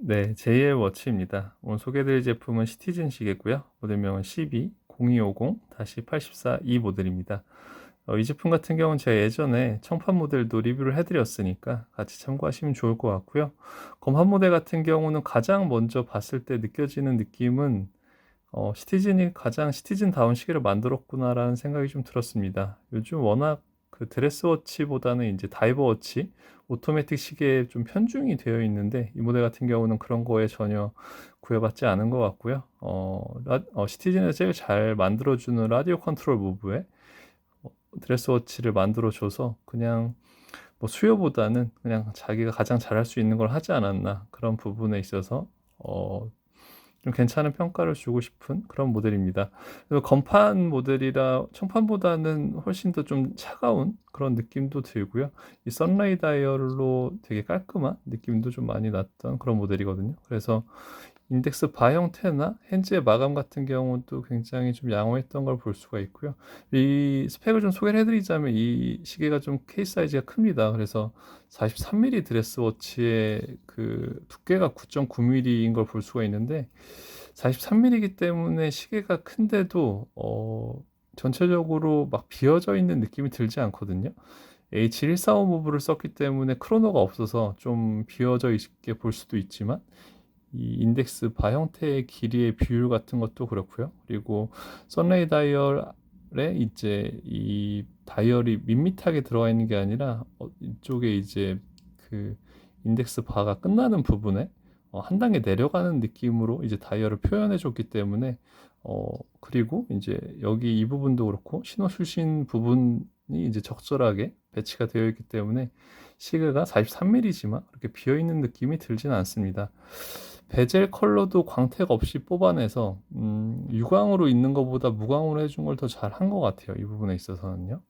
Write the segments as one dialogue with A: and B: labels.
A: 네, JL 워치입니다. 오늘 소개해드릴 제품은 시티즌 시계고요. 모델명은 12-0250-84E 모델입니다. 어, 이 제품 같은 경우는 제가 예전에 청판 모델도 리뷰를 해드렸으니까 같이 참고하시면 좋을 것 같고요. 검한 모델 같은 경우는 가장 먼저 봤을 때 느껴지는 느낌은 어, 시티즌이 가장 시티즌 다운 시계를 만들었구나라는 생각이 좀 들었습니다. 요즘 워낙 그 드레스워치보다는 이제 다이버워치, 오토매틱 시계에 좀 편중이 되어 있는데 이 모델 같은 경우는 그런 거에 전혀 구애받지 않은 것 같고요. 어, 라, 어, 시티즌에서 제일 잘 만들어주는 라디오 컨트롤 무브에 어, 드레스워치를 만들어줘서 그냥 뭐 수요보다는 그냥 자기가 가장 잘할 수 있는 걸 하지 않았나 그런 부분에 있어서 어, 좀 괜찮은 평가를 주고 싶은 그런 모델입니다. 그래서 건판 모델이라 청판보다는 훨씬 더 좀 차가운 그런 느낌도 들고요. 이 썬라이 다이얼로 되게 깔끔한 느낌도 좀 많이 났던 그런 모델이거든요. 그래서 인덱스 바 형태나 핸즈의 마감 같은 경우도 굉장히 좀 양호했던 걸 볼 수가 있고요. 이 스펙을 좀 소개를 해드리자면 이 시계가 좀 케이스 사이즈가 큽니다. 그래서 43mm 드레스워치의 그 두께가 9.9mm인 걸 볼 수가 있는데 43mm이기 때문에 시계가 큰데도 어, 전체적으로 막 비어져 있는 느낌이 들지 않거든요. H145 무브를 썼기 때문에 크로노가 없어서 좀 비어져 있게 볼 수도 있지만 이 인덱스 바 형태의 길이의 비율 같은 것도 그렇고요. 그리고 썬레이 다이얼에 이제 이 다이얼이 밋밋하게 들어가 있는 게 아니라 어, 이쪽에 이제 그 인덱스 바가 끝나는 부분에 어, 한 단계 내려가는 느낌으로 이제 다이얼을 표현해 줬기 때문에 어 그리고 이제 여기 이 부분도 그렇고 신호 출신 부분이 이제 적절하게 배치가 되어 있기 때문에 시계가 43mm지만 그렇게 비어 있는 느낌이 들지는 않습니다. 베젤 컬러도 광택 없이 뽑아내서 음, 유광으로 있는 것보다 무광으로 해준 걸 더 잘 한 것 같아요. 이 부분에 있어서는요.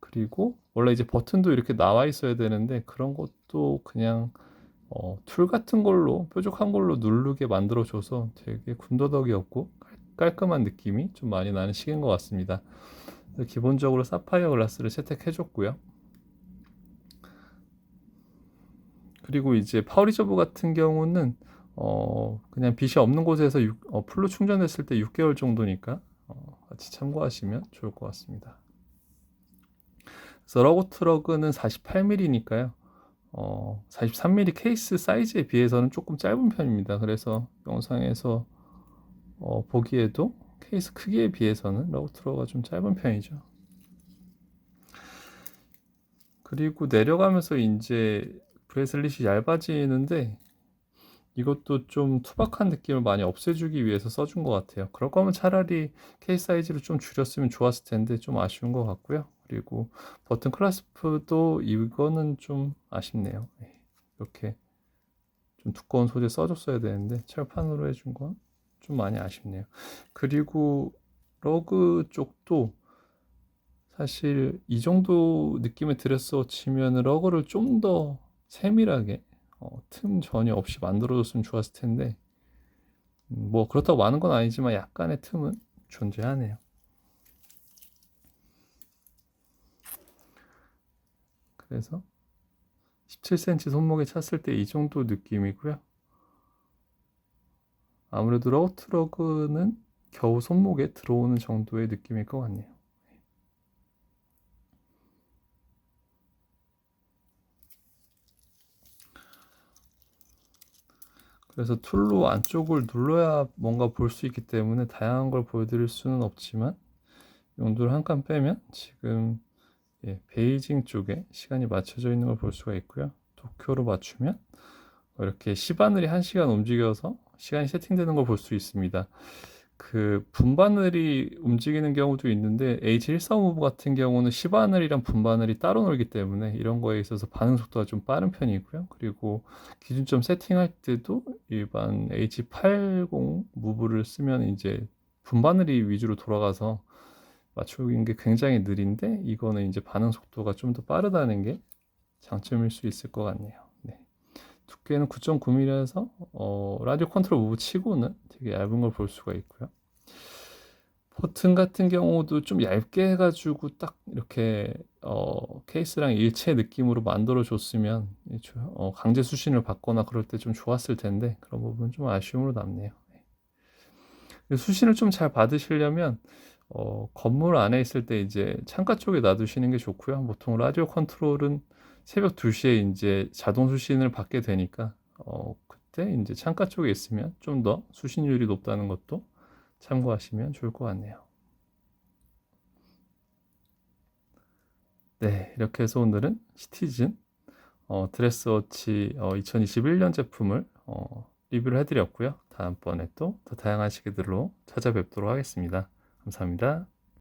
A: 그리고 원래 이제 버튼도 이렇게 나와 있어야 되는데 그런 것도 그냥 어, 툴 같은 걸로 뾰족한 걸로 누르게 만들어줘서 되게 군더더기 없고 깔끔한 느낌이 좀 많이 나는 시계인 것 같습니다. 기본적으로 사파이어 글라스를 채택해줬고요. 그리고 이제 파워리저브 같은 경우는 어, 그냥 빛이 없는 곳에서 6, 어, 풀로 충전했을 때 6개월 정도니까 어, 같이 참고하시면 좋을 것 같습니다. 러고 트럭은 48mm니까요. 어, 43mm 케이스 사이즈에 비해서는 조금 짧은 편입니다. 그래서 영상에서 어, 보기에도 케이스 크기에 비해서는 러우트로가 좀 짧은 편이죠. 그리고 내려가면서 이제 브레슬릿이 얇아지는데 이것도 좀 투박한 느낌을 많이 없애주기 위해서 써준 것 같아요. 그럴 거면 차라리 케이스 사이즈를 좀 줄였으면 좋았을 텐데 좀 아쉬운 것 같고요. 그리고 버튼 클래스프도 이거는 좀 아쉽네요. 네, 이렇게 좀 두꺼운 소재 써줬어야 되는데 철판으로 해준 건 좀 많이 아쉽네요. 그리고 러그 쪽도 사실 이 정도 느낌의 드레스 치면 러그를 좀 더 세밀하게 어, 틈 전혀 없이 만들어줬으면 좋았을 텐데 음, 뭐 그렇다고 많은 건 아니지만 약간의 틈은 존재하네요. 그래서 17cm 손목에 찼을 때 이 정도 느낌이고요. 아무래도 러트러그는 겨우 손목에 들어오는 정도의 느낌일 것 같네요. 그래서 툴로 안쪽을 눌러야 뭔가 볼 수 있기 때문에 다양한 걸 보여드릴 수는 없지만 용도를 한 칸 빼면 지금 예, 베이징 쪽에 시간이 맞춰져 있는 걸 볼 수가 있고요. 도쿄로 맞추면 이렇게 시바늘이 1시간 움직여서 시간이 세팅되는 걸 볼 수 있습니다. 그 분바늘이 움직이는 경우도 있는데 H145 같은 경우는 시바늘이랑 분바늘이 따로 놀기 때문에 이런 거에 있어서 반응 속도가 좀 빠른 편이고요. 그리고 기준점 세팅할 때도 일반 H80 무브를 쓰면 이제 분바늘이 위주로 돌아가서 맞추는 게 굉장히 느린데 이거는 이제 반응 속도가 좀 더 빠르다는 게 장점일 수 있을 것 같네요. 네. 두께는 9.9mm라서 어, 라디오 컨트롤 무브 치고는 되게 얇은 걸 볼 수가 있고요. 버튼 같은 경우도 좀 얇게 해가지고 딱 이렇게 어, 케이스랑 일체 느낌으로 만들어 줬으면 어, 강제 수신을 받거나 그럴 때 좀 좋았을 텐데 그런 부분 좀 아쉬움으로 남네요. 네. 수신을 좀 잘 받으시려면 어, 건물 안에 있을 때 이제 창가 쪽에 놔두시는 게 좋고요. 보통 라디오 컨트롤은 새벽 2시에 이제 자동 수신을 받게 되니까 어, 그때 이제 창가 쪽에 있으면 좀 더 수신율이 높다는 것도 참고하시면 좋을 것 같네요. 네, 이렇게 해서 오늘은 시티즌 어, 드레스워치 어, 2021년 제품을 어, 리뷰를 해드렸고요. 다음번에 또 더 다양한 시계들로 찾아뵙도록 하겠습니다. 감사합니다.